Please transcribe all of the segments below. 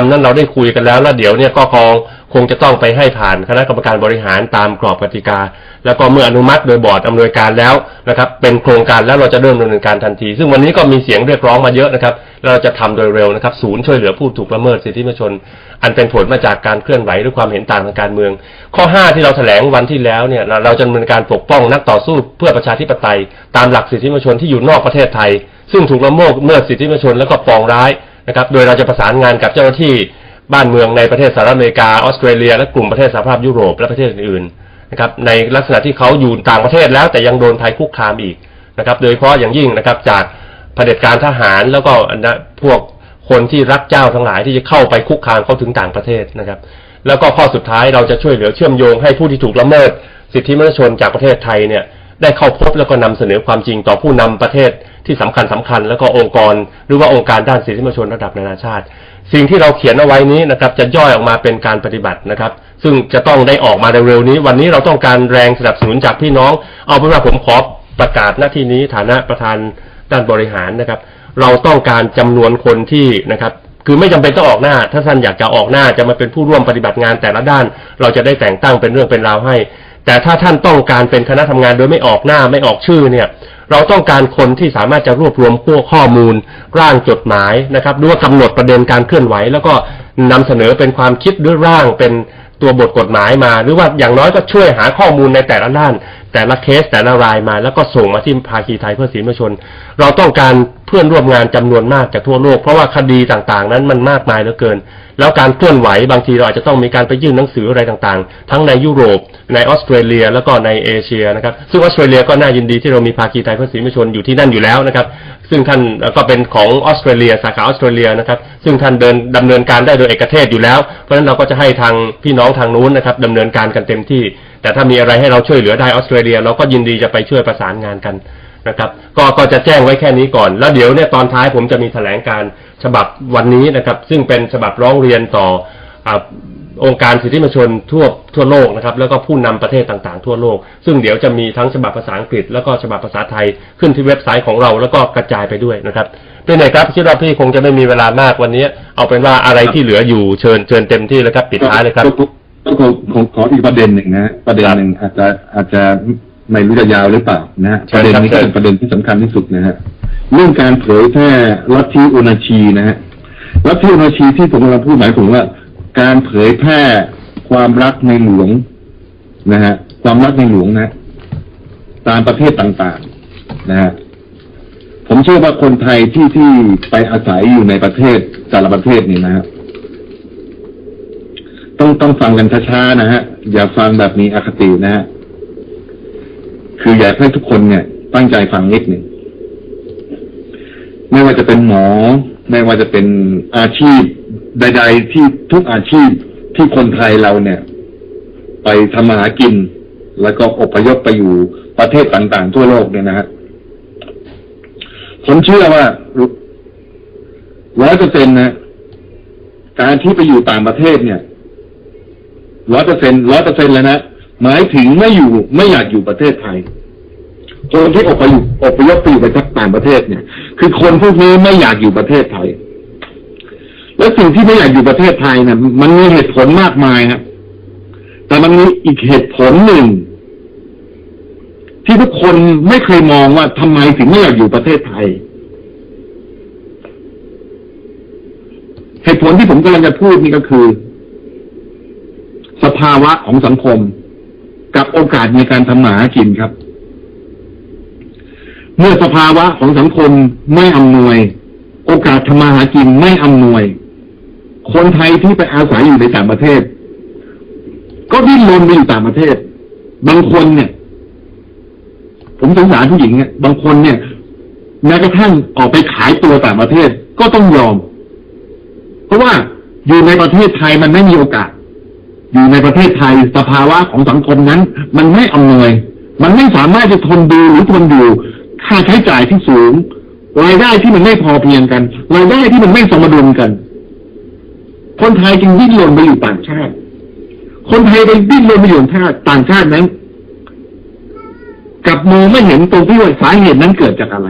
อันนั้นเราได้คุยกันแล้วแล้วเดี๋ยวเนี่ยก็คงคงจะต้องไปให้ผ่านคณะกรรมการบริหารตามกรอบกติกา แล้วก็เมื่ออนุมัติโดยบอร์ดอำนวยการแล้วนะครับ เป็นโครงการแล้วเราจะเริ่มดำเนินการทันที ซึ่งวันนี้ก็มีเสียงเรียกร้องมาเยอะนะครับ เราจะทำโดยเร็วนะครับ ศูนย์ช่วยเหลือผู้ถูกละเมิดสิทธิมนุษยชน อันเป็นผลมาจากการเคลื่อนไหวหรือความเห็นต่างทางการเมือง ข้อ 5 ที่เราแถลงวันที่แล้วเนี่ยเราเราจะดำเนินการปกป้องนักต่อสู้เพื่อประชาธิปไตย ตามหลักสิทธิมนุษยชนที่อยู่นอกประเทศไทย ซึ่งถูกละเมิดเมื่อสิทธิมนุษยชนแล้วก็ปองร้าย นะครับ โดยเราจะประสานงานกับเจ้าหน้าที่บ้านเมืองในประเทศสหรัฐอเมริกาออสเตรเลีย และกลุ่มประเทศสหภาพยุโรปและประเทศอื่นๆนะครับในลักษณะที่เขาอยู่ต่างประเทศแล้วแต่ยังโดนภัยคุกคามอีกนะครับ โดยเฉพาะอย่างยิ่งนะครับจากเผด็จการทหารแล้วก็พวกคนที่รักเจ้าทั้งหลายที่จะเข้าไปคุกคามเขาถึงต่างประเทศนะครับ แล้วก็ข้อสุดท้ายเราจะช่วยเหลือเชื่อมโยงให้ผู้ที่ถูกละเมิด สิทธิมนุษยชนจากประเทศไทยเนี่ยได้เข้าพบแล้วก็นำเสนอความจริงต่อผู้นำประเทศ ที่สำคัญสำคัญแล้วก็องค์กร หรือว่าองค์การด้านสิทธิมนุษยชนระดับนานาชาติ สิ่งที่เราเขียนเอาไว้นี้นะครับจะย่อยออกมาเป็นการปฏิบัตินะครับ ซึ่งจะต้องได้ออกมาเร็วๆนี้ วันนี้เราต้องการแรงสนับสนุนจากพี่น้อง เอาเป็นว่าผมขอประกาศหน้าที่นี้ฐานะประธานด้านบริหารนะครับ เราต้องการจำนวนคนที่นะครับคือไม่จำเป็นต้องออกหน้า ถ้าท่านอยากจะออกหน้าจะมาเป็นผู้ร่วมปฏิบัติงานแต่ละด้าน เราจะได้แต่งตั้งเป็นเรื่องเป็นราวให้ แต่ถ้าท่านต้องการเป็นคณะทำงานโดยไม่ออกหน้าไม่ออกชื่อเนี่ย เราต้องการคนที่สามารถจะรวบรวมพวกข้อมูล ร่างจดหมายนะครับหรือว่ากำหนดประเด็นการเคลื่อนไหว แล้วก็นำเสนอเป็นความคิดหรือร่างเป็นตัวบทกฎหมายมา หรือว่าอย่างน้อยก็ช่วยหาข้อมูลในแต่ละด้าน แต่ละเคสแต่ละรายมา แล้วก็ส่งมาที่ภาคีไทยเพื่อสิทธิมนุษยชน เราต้องการเพื่อนร่วมงานจำนวนมากจากทั่วโลก เพราะว่าคดีต่างๆ นั้นมันมากมายเหลือเกิน แล้วการเคลื่อนไหวบางทีเราอาจจะต้องมีการไปยื่นหนังสืออะไรต่างๆ ทั้งในยุโรป ในออสเตรเลียแล้วก็ในเอเชียนะครับซึ่งออสเตรเลียก็น่ายินดีที่เรามีภาคีไทยเพื่อสิทธิมนุษยชนอยู่ที่นั่นอยู่แล้วนะครับ ซึ่งท่านก็เป็นของออสเตรเลียสาขาออสเตรเลียนะครับซึ่งท่านเดินดำเนินการได้โดยเอกเทศอยู่แล้ว เพราะฉะนั้นเราก็จะให้ทางพี่น้องทางนู้นนะครับดำเนินการกันเต็มที่ แต่ถ้ามีอะไรให้เราช่วยเหลือได้ออสเตรเลีย เราก็ยินดีจะไปช่วยประสานงานกันนะครับ ก็ก็จะแจ้งไว้แค่นี้ก่อน แล้วเดี๋ยวเนี่ยตอนท้ายผมจะมีแถลงการฉบับวันนี้นะครับ ซึ่งเป็นฉบับร้องเรียนต่ออองค์การสิทธิมนุษยชนทั่วทั่วโลกนะครับ แล้วก็ผู้นำประเทศต่างๆทั่วโลก ซึ่งเดี๋ยวจะมีทั้งฉบับภาษาอังกฤษ แล้วก็ฉบับภาษาไทยขึ้นที่เว็บไซต์ของเราแล้วก็กระจายไปด้วยนะครับเป็นไงครับคิดว่าพี่คงจะไม่มีเวลามากวันนี้ เอาเป็นว่าอะไรที่เหลืออยู่เชิญเชิญเต็มที่เลยครับปิดท้ายเลยครับ ขอขอขออีกประเด็นหนึ่งนะฮะประเด็นหนึ่งอาจจะอาจจะไม่รู้จะยาวหรือเปล่านะฮะเชิประญเด็นครับนี้ก็เชิญเป็นประเด็นที่สำคัญที่สุดนะฮะเรื่องการเผยแพร่ลัทธิอุณาชีนะฮะลัทธิอุณาชีที่ผมกำลังพูดหมายถึงว่า การเผยแพร่ความรักในหลวงนะฮะความรักในหลวงนะ ตามประเทศต่างๆนะฮะผมเชื่อว่าคนไทยที่ที่ไปอาศัยอยู่ในประเทศแต่ละประเทศนี่นะฮะต้อง ต้องฟังกันช้าๆนะฮะ อย่าฟังแบบมีอคตินะฮะ คืออยากให้ทุกคนเนี่ย ตั้งใจฟังนิดหนึ่ง ไม่ว่าจะเป็นหมอ ไม่ว่าจะเป็นอาชีพ ใด ๆ ที่ทุกอาชีพที่คนไทยเราเนี่ย ไปทำมาหากิน แล้วก็อพยพไปอยู่ประเทศต่างๆ ทั่วโลกเนี่ยนะฮะ ผมเชื่อว่าร้อยเปอร์เซ็นต์นะ การที่ไปอยู่ต่างประเทศเนี่ย ร้อยเปอร์เซ็นร้อยเปอร์เซ็นเลยนะหมายถึงไม่อยู่ไม่อยากอยู่ประเทศไทยคนที่อพยพอพยพไปอยู่ไปต่างประเทศเนี่ย คือคนพวกนี้ไม่อยากอยู่ประเทศไทย และสิ่งที่ไม่อยากอยู่ประเทศไทยเนี่ยมันมีเหตุผลมากมายครับแต่มันมีอีกเหตุผลหนึ่ง ที่ทุกคนไม่เคยมองว่าทำไมถึงไม่อยากอยู่ประเทศไทย เหตุผลที่ผมกำลังจะพูดนี่ก็คือ ภาวะของสังคม กับโอกาสในการทำหมาหากินครับ เมื่อสภาวะของสังคมไม่อำนวย โอกาสทำมาหากินไม่อำนวย คนไทยที่ไปอาศัยอยู่ในต่างประเทศ ก็ดิ้นรนไปอยู่ต่างประเทศ บางคนเนี่ย ผมสงสารผู้หญิงเนี่ยบางคนเนี่ยแม้กระทั่งออกไปขายตัวต่างประเทศก็ต้องยอม เพราะว่าอยู่ในประเทศไทยมันไม่มีโอกาส อยู่ในประเทศไทยสภาวะของสังคมนั้น มันไม่อำนวย มันไม่สามารถจะทนดูหรือทนอยู่ ค่าใช้จ่ายที่สูงรายได้ที่มันไม่พอเพียงกันรายได้ที่มันไม่สมดุลกัน คนไทยจึงดิ้นรนไปอยู่ต่างชาติ คนไทยไปดิ้นรนไปอยู่ต่างชาติต่างชาตินั้นกับมองไม่เห็นตรงที่ว่าสาเหตุนั้นเกิดจากอะไร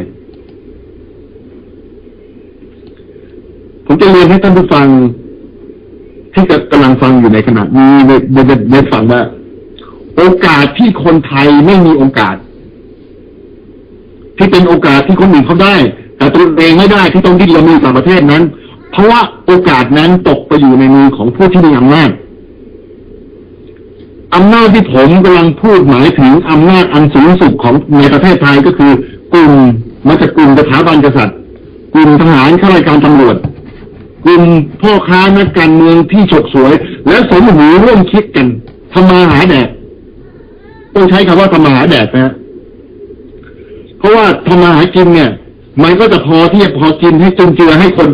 ผมจะเรียนให้ท่านผู้ฟัง ที่กำลังฟังอยู่ในขณะนี้ได้ได้ได้ฟังว่า โอกาสที่คนไทยไม่มีโอกาส ที่เป็นโอกาสที่คนอื่นเขาได้ แต่ตัวเองไม่ได้ที่ต้องดิ้นรนในต่างประเทศนั้น เพราะว่าโอกาสนั้นตกไปอยู่ในมือของผู้ที่มีอำนาจอำนาจที่ผมกำลังพูดหมายถึงอำนาจอันสูงสุดของในประเทศไทยก็คือกลุ่มมาจากกลุ่มสถาบันกษัตริย์กลุ่มทหารข้าราชการตำรวจ กลุ่มพ่อค้านักการเมืองที่ฉกสวย และสมหูร่วมคิดกันทำมาหาแดดต้องใช้คำว่าทำมาหาแดดนะเพราะว่าทำมาหากินเนี่ย มันก็จะพอที่จะพอกินให้จนเจือให้คน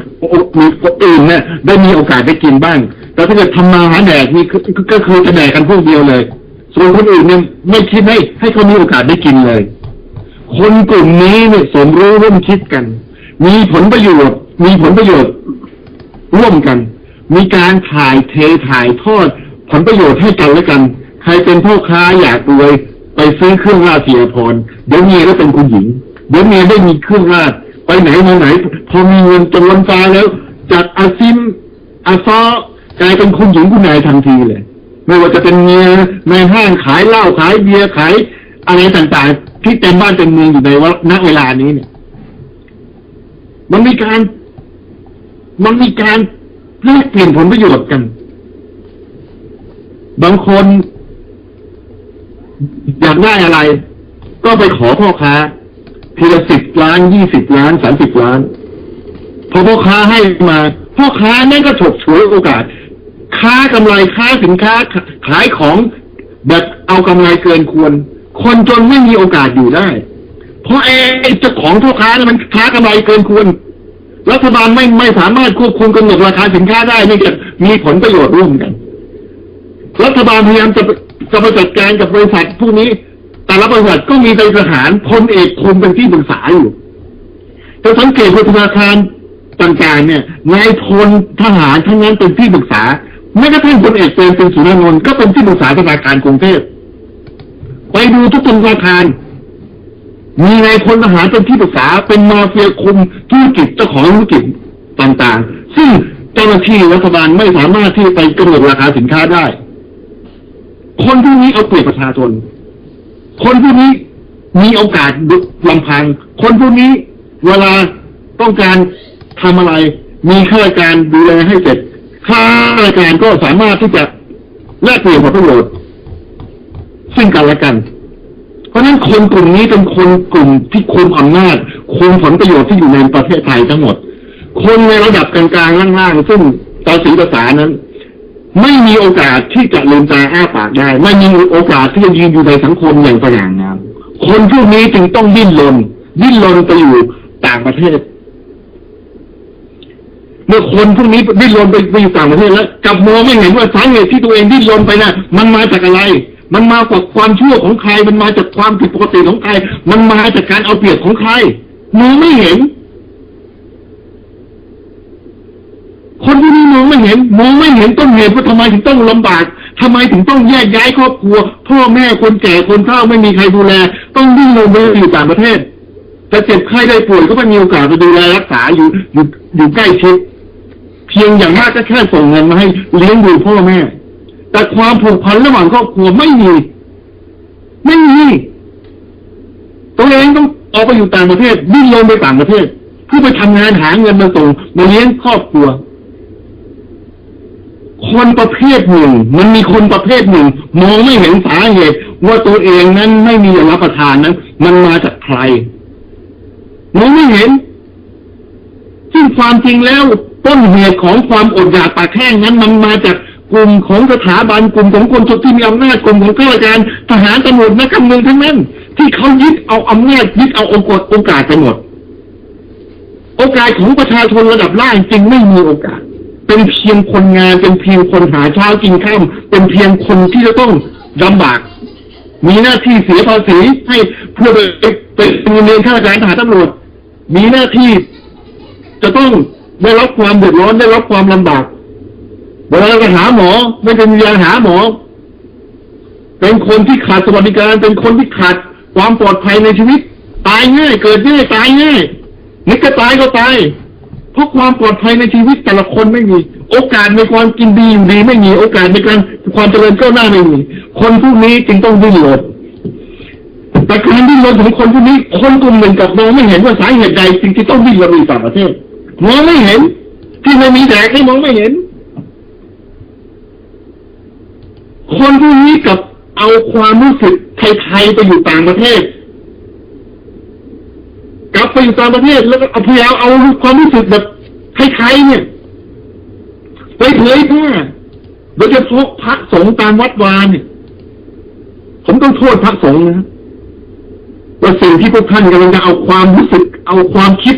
มีคนอื่นเนี่ยได้มีโอกาสได้กินบ้าง แต่ถ้าเกิดทำมาหาแดดนี่ก็คือจะแดกกันพวกเดียวเลย ส่วนคนอื่นเนี่ยไม่คิดให้ให้เขามีโอกาสได้กินเลย คนกลุ่มนี้เนี่ยสมรู้ร่วมคิดกัน มีผลประโยชน์ มีผลประโยชน์ ร่วมกัน มีการถ่ายเทถ่ายทอดผลประโยชน์ให้กันและกัน ใครเป็นพ่อค้าอยากรวยไปซื้อเครื่องราชเสียพรเดี๋ยวเมียก็เป็นคุณหญิง เดี๋ยวเมียได้มีเครื่องราชไปไหนมาไหน พอมีเงินจนล้นฟ้าแล้ว จากอาซิมอาซอกลายเป็นคุณหญิงคุณนายทันทีเลย ไม่ว่าจะเป็นเมียในห้างขายเหล้าขายเบียร์ขายอะไรต่างๆ ที่เต็มบ้านเต็มเมืองอยู่ในวณเวลานี้เนี่ย มันมีการ มันมีการแลกเปลี่ยนผลประโยชน์กัน บางคนอยากได้อะไร ก็ไปขอพ่อค้าทีละสิบล้านยี่สิบล้านสามสิบล้าน พอพ่อค้าให้มาพ่อค้านั่นก็ฉกฉวยโอกาส ค้ากำไรค้าสินค้าขายของแบบเอากำไรเกินควร คนจนไม่มีโอกาสอยู่ได้ เพราะไอ้เจ้าของพ่อค้าเนี่ยมันค้ากำไรเกินควร รัฐบาลไม่ไม่สามารถควบคุมกำหนดราคาสินค้าได้นี่จะมีผลประโยชน์ร่วมกัน รัฐบาลพยายามจะจะไปจัดการกับบริษัทพวกนี้ แต่ละบริษัทก็มีนายทหารพลเอกคมเป็นที่ปรึกษาอยู่จะสังเกตว่าธนาคารต่างๆเนี่ยนายพลทหารทั้งนั้นเป็นที่ปรึกษาแม้กระทั่งพลเอกเปรมเป็นสุนทรนนท์ก็เป็นที่ปรึกษาธนาคารกรุงเทพไปดูทุกธนาคาร มีนายพลทหารเป็นที่ปรึกษาเป็นมาเฟียคุมธุรกิจเจ้าของธุรกิจต่างๆ ซึ่งเจ้าหน้าที่รัฐบาลไม่สามารถที่ไปกำหนดราคาสินค้าได้ คนพวกนี้เอาเปรียบประชาชน คนพวกนี้มีโอกาสลำพัง คนพวกนี้เวลาต้องการทำอะไร มีข้าราชการดูแลให้เสร็จข้าราชการก็สามารถที่จะแลกเปลี่ยนผลประโยชน์ซึ่งกันและกัน ราะฉะนั้นคนกลุ่มนี้เป็นคนกลุ่มที่คุมอำนาจคุมผลประโยชน์ที่อยู่ในประเทศไทยทั้งหมด คนในระดับกลางๆล่างๆ ซึ่งตาสีภาษานั้น ไม่มีโอกาสที่จะลืมตาอ้าปากได้ ไม่มีโอกาสที่จะยืนอยู่ในสังคมอย่างสง่างามคนพวกนี้จึงต้องดิ้นรนดิ้นรนไปอยู่ต่างประเทศ เมื่อคนพวกนี้ดิ้นรนไปไปอยู่ต่างประเทศแล้วกลับมองไม่เห็นว่าสาเหตุที่ตัวเองดิ้นรนไปน่ะ มันมาจากอะไร มันมาจากความชั่วของใคร มันมาจากความผิดปกติของใคร มันมาจากการเอาเปรียบของใครมองไม่เห็น คนที่นี่มองไม่เห็น มองไม่เห็นต้นเหตุว่าทำไมถึงต้องลำบากทำไมถึงต้องแยกย้ายครอบครัว พ่อแม่คนแก่คนเฒ่าไม่มีใครดูแล ต้องดิ้นรนไปอยู่ต่างประเทศแต่เจ็บไข้ได้ป่วยก็ไม่มีโอกาสไปดูแลรักษาอยู่อยู่อยู่ใกล้ชิดเพียงอย่างมากก็แค่ส่งเงินมาให้เลี้ยงดูพ่อแม่ แต่ความผูกพันระหว่างครอบครัวไม่มี ไม่มีตัวเองต้องออกไปอยู่ต่างประเทศดิ้นรนไปต่างประเทศเพื่อไปทำงานหาเงินมาส่งมาเลี้ยงครอบครัว คนประเภทหนึ่ง มันมีคนประเภทหนึ่ง มองไม่เห็นสาเหตุ ว่าตัวเองนั้นไม่มีอย่างรับประทานนั้นมันมาจากใครมองไม่เห็น ซึ่งความจริงแล้วต้นเหตุของความอดอยากปากแห้งนั้น มันมาจาก กลุ่มของสถาบันกลุ่มของคนที่มีอำนาจกลุ่มของข้าราชการทหารตำรวจนักการเมืองทั้งนั้น ที่เขายึดเอาอำนาจยึดเอาองค์กรโอกาสไปหมด โอกาสของประชาชนระดับล่างจริงไม่มีโอกาส เป็นเพียงคนงานเป็นเพียงคนหาเช้ากินข้ามเป็นเพียงคนที่จะต้องลำบาก มีหน้าที่เสียภาษีให้เพื่อไปไปเป็นเงินเดือนข้าราชการทหารตำรวจ มีหน้าที่จะต้องได้รับความเดือดร้อนได้รับความลำบาก เวลาเราไปหาหมอ ไม่เป็นยาหาหมอ เป็นคนที่ขาดสวัสดิการ เป็นคนที่ขาดความปลอดภัยในชีวิต ตายง่าย เกิดง่ายตายง่ายนึกก็ตายก็ตายเพราะความปลอดภัยในชีวิตแต่ละคนไม่มี โอกาสในความกินดีอยู่ดีไม่มีโอกาสในการความเจริญก้าวหน้าไม่มีคนพวกนี้จึงต้องดิ้นรนแต่การดิ้นรนของคนพวกนี้ คนกลุ่มหนึ่งกับมองไม่เห็นว่าสาเหตุใดจึงจะต้องดิ้นรนต่างประเทศมองไม่เห็น ที่ไม่มีแดกให้มองไม่เห็น คนพวกนี้กับเอาความรู้สึกไทยๆไปอยู่ต่างประเทศ กลับไปอยู่ต่างประเทศ แล้วก็เอาพยายามเอาความรู้สึกแบบไทยๆเนี่ย ไปเผยแพร่โดยเฉพาะพระสงฆ์ตามวัดวาเนี่ยผมต้องโทษพระสงฆ์นะว่าสิ่งที่พวกท่านกำลังจะเอาความรู้สึก เอาความคิด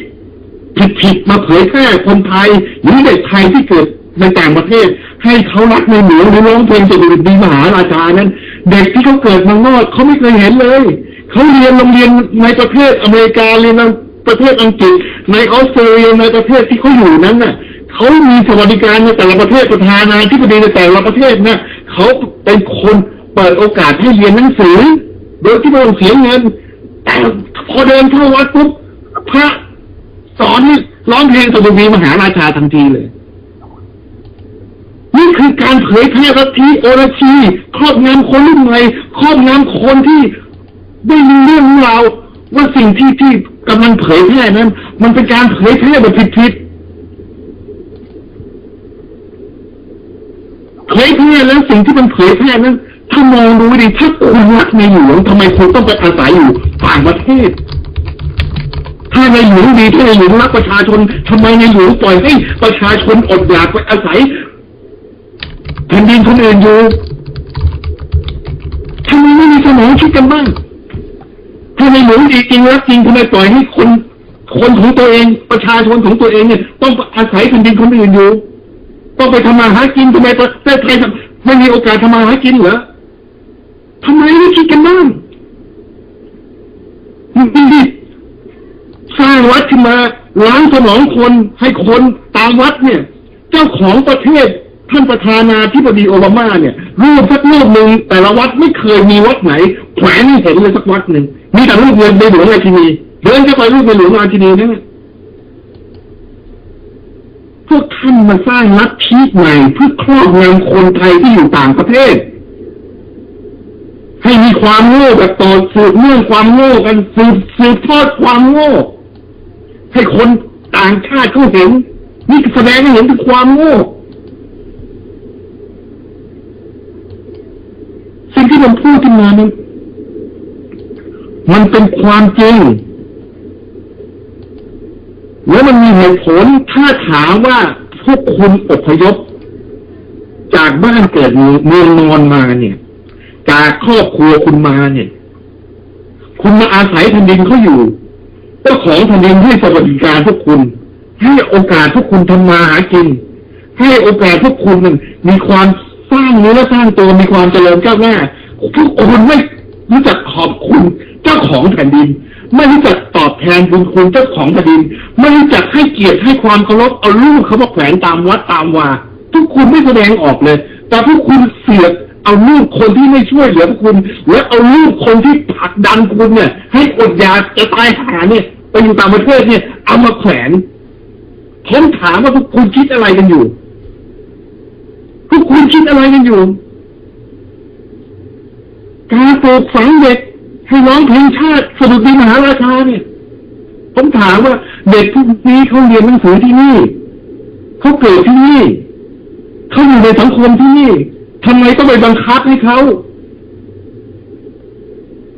ผิดๆมาเผยแพร่คนไทยหรือเด็กไทยที่เกิด ในต่างประเทศ ให้เขารักในหลวงหรือร้องเพลงจะดุดีมหาราชานั้น เด็กที่เขาเกิดมางอกเขาไม่เคยเห็นเลยเขาเรียนโรงเรียนในประเทศอเมริกาเรียนในประเทศอังกฤษ ในออสเตรเลียในประเทศที่เขาอยู่นั้นน่ะเขามีสวัสดิการในแต่ละประเทศประธานาธิบดีในแต่ละประเทศน่ะเขาเป็นคนเปิดโอกาสให้เรียนหนังสือ โดยที่ไม่ต้องเสียเงินแต่พอเดินเข้าวัดปุ๊บพระสอนร้องเพลงสดุดีมหาราชาทันทีเลย นี่คือการเผยแพร่ลัทธิโอรชีครอบงำคนรุ่นใหม่ครอบงำคนที่ได้มีเรื่องรู้ราวว่าสิ่งที่ที่กำลังเผยแพร่นั้น มันเป็นการเผยแพร่แบบผิดๆเผยแพร่แล้วสิ่งที่มันเผยแพร่นั้น ถ้ามองดูดีถ้าคุณรักในหลวงทำไมคุณต้องไปอาศัยอยู่ต่างประเทศถ้าในหลวงดีถ้าในหลวงรักประชาชนทำไมในหลวงปล่อยให้ประชาชนอดอยากไปอาศัย แผ่นดินคนอื่นอยู่ทำไมไม่มีสมองคิดกันบ้างถ้าในหลวงดีจริงรักจริงทำไมปล่อยให้คนคนของตัวเองประชาชนของตัวเองเนี่ย ต้องอาศัยแผ่นดินคนอื่นอยู่ ต้องไปทำมาหากินทำไมประเทศไทยไม่มีโอกาสทำมาหากินเหรอทำไมไม่คิดกันบ้างนี่สร้างวัดขึ้นมาล้างสมองคนให้คนตามวัดเนี่ย เจ้าของประเทศ ท่านประธานาธิบดีโอบามาเนี่ย รูปสักรูปหนึ่งแต่ละวัดไม่เคยมีวัดไหนแขวนเห็นเลยสักวัดหนึ่งมีแต่รูปเงินในหลวงราชินีเดินเข้าไปรูปในหลวงราชินีนั่นแหละพวกท่านมาสร้างลัทธิใหม่เพื่อครอบงำคนไทยที่อยู่ต่างประเทศ ให้มีความโง่แบบต่อสืบเนื่องความโง่กันสืบสืบทอดความโง่ ให้คนต่างชาติเขาเห็น นี่แสดงให้เห็นถึงความโง่ สิ่ง ที่ผมพูดขึ้นมานั้นมันเป็นความจริง แล้วมันมีเหตุผลถ้าถามว่าพวกคุณอพยพ จากบ้านเกิดเมืองนอนมาเนี่ย จากครอบครัวคุณมาเนี่ย คุณมาอาศัยแผ่นดินเขาอยู่เจ้าของแผ่นดินให้สวัสดิการพวกคุณ ให้โอกาสพวกคุณทำมาหากิน ให้โอกาสพวกคุณมันมีความสร้างเนื้อสร้างตัวมีความเจริญก้าวหน้า คนไม่รู้จักขอบคุณเจ้าของแผ่นดิน ไม่รู้จักตอบแทนบุญคุณเจ้าของแผ่นดิน ไม่รู้จักให้เกียรติให้ความเคารพเอาลูกเขามาแขวนตามวัดตามวาทุกคุณไม่แสดงออกเลย แต่พวกคุณเสียดเอาลูกคนที่ไม่ช่วยเหลือพวกคุณ และเอาลูกคนที่ผลักดันคุณเนี่ย ให้อดอยากจะตายหาเนี่ยไปอยู่ต่างประเทศเนี่ย เอามาแขวนผมถามว่าพวกคุณคิดอะไรกันอยู่ พวกคุณคิดอะไรกันอยู่ การปลูกฝังเด็กให้ร้องเพลงชาติสดุดีมหาราชาเนี่ยผมถามว่า เด็กพวกนี้เขาเรียนหนังสือที่นี่เขาเกิดที่นี่เขาอยู่ในสังคมที่นี่ทำไมต้องไปบังคับให้เขา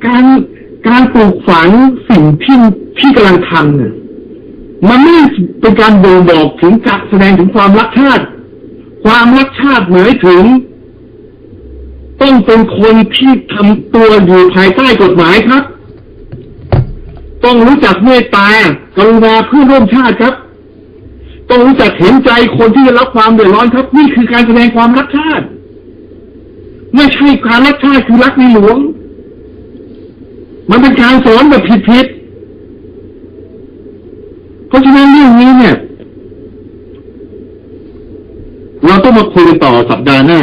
การการปลูกฝังสิ่งที่ที่กำลังทำเนี่ยมันไม่เป็นการบ่งบอกถึงการแสดงถึงความรักชาติ ความรักชาติหมายถึง ต้องเป็นคนที่ทำตัวอยู่ภายใต้กฎหมายครับ ต้องรู้จักเมตตากรุณาเพื่อร่วมชาติครับ ต้องรู้จักเห็นใจคนที่ได้รับความเดือดร้อนครับ นี่คือการแสดงความรักชาติ ไม่ใช่การรักชาติคือรักในหลวง มันเป็นการสอนแบบผิดๆเพราะฉะนั้นเรื่องนี้เนี่ย เราต้องมาคุยต่อสัปดาห์หน้า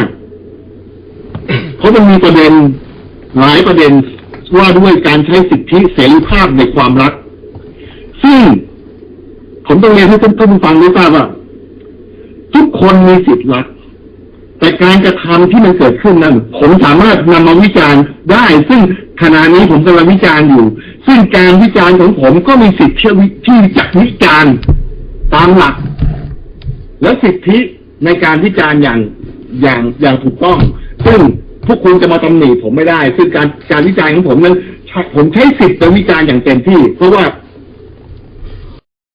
ราะมันมีประเด็นหลายประเด็นว่าด้วยการใช้สิทธิเสรีภาพในความรัก ซึ่งผมต้องเรียนให้ท่านผู้ฟังได้ทราบว่า ทุกคนมีสิทธิรัก แต่การกระทำที่มันเกิดขึ้นนั้น ผมสามารถนำมาวิจารณ์ได้ ซึ่งขณะนี้ผมกำลังวิจารณ์อยู่ ซึ่งการวิจารณ์ของผมก็มีสิทธิที่จะวิจารณ์ตามหลัก และสิทธิในการวิจารณ์อย่างอย่างอย่างถูกต้อง ซึ่ง พวกคุณจะมาตำหนิผมไม่ได้ ซึ่งการการวิจารณ์ของผมนั้นผมใช้สิทธิ์ในวิจารณ์อย่างเต็มที่ เพราะว่า